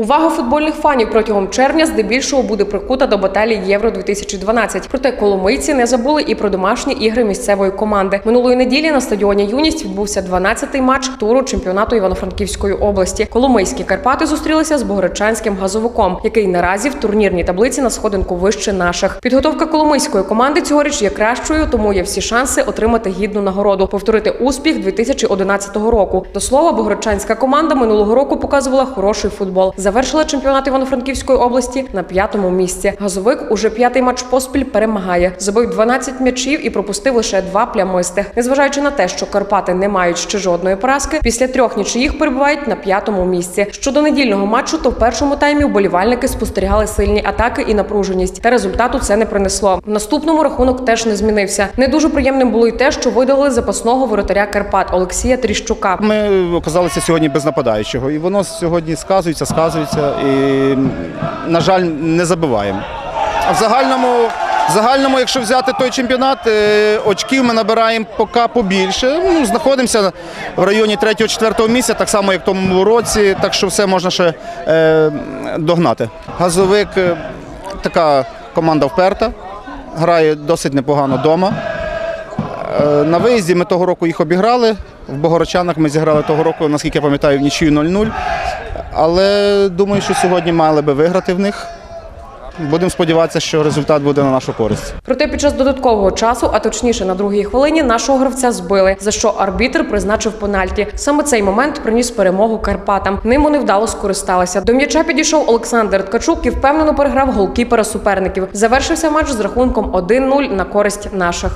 Увага футбольних фанів протягом червня здебільшого буде прикута до баталії Євро 2012 Проте коломийці не забули і про домашні ігри місцевої команди. Минулої неділі на стадіоні Юність відбувся 12-й матч туру чемпіонату Івано-Франківської області. Коломийські Карпати зустрілися з Богородчанським газовиком, який наразі в турнірній таблиці на сходинку вище наших. Підготовка коломийської команди цьогоріч є кращою, тому є всі шанси отримати гідну нагороду, повторити успіх 2011 року. До слова, Богородчанська команда минулого року показувала хороший футбол. Завершила чемпіонат Івано-Франківської області на п'ятому місці. Газовик уже п'ятий матч поспіль перемагає. Забив 12 м'ячів і пропустив лише два плямистих. Незважаючи на те, що Карпати не мають ще жодної поразки, після трьох нічиїх перебувають на п'ятому місці. Щодо недільного матчу, то в першому таймі вболівальники спостерігали сильні атаки і напруженість. Та результату це не принесло. В наступному рахунок теж не змінився. Не дуже приємним було й те, що видали запасного воротаря Карпат Олексія Тріщука. Ми оказалися сьогодні без нападаючого, і воно сьогодні сказується, сказується, і, на жаль, не забиваємо. А в загальному, в загальному, якщо взяти той чемпіонат, е, очків ми набираємо поки побільше. Ну, знаходимося в районі 3-4 місця, так само, як в тому році, так що все можна ще е, догнати. Газовик е, така команда вперта, грає досить непогано вдома. Е, На виїзді ми того року їх обіграли. В Богородчанах ми зіграли того року, наскільки я пам'ятаю, в нічию 0-0. Але думаю, що сьогодні мали би виграти в них. Будемо сподіватися, що результат буде на нашу користь. Проте під час додаткового часу, а точніше на другій хвилині, нашого гравця збили, за що арбітр призначив пенальті. Саме цей момент приніс перемогу Карпатам. Ним вони вдало скористалися. До м'яча підійшов Олександр Ткачук і впевнено переграв голкіпера суперників. Завершився матч з рахунком 1-0 на користь наших.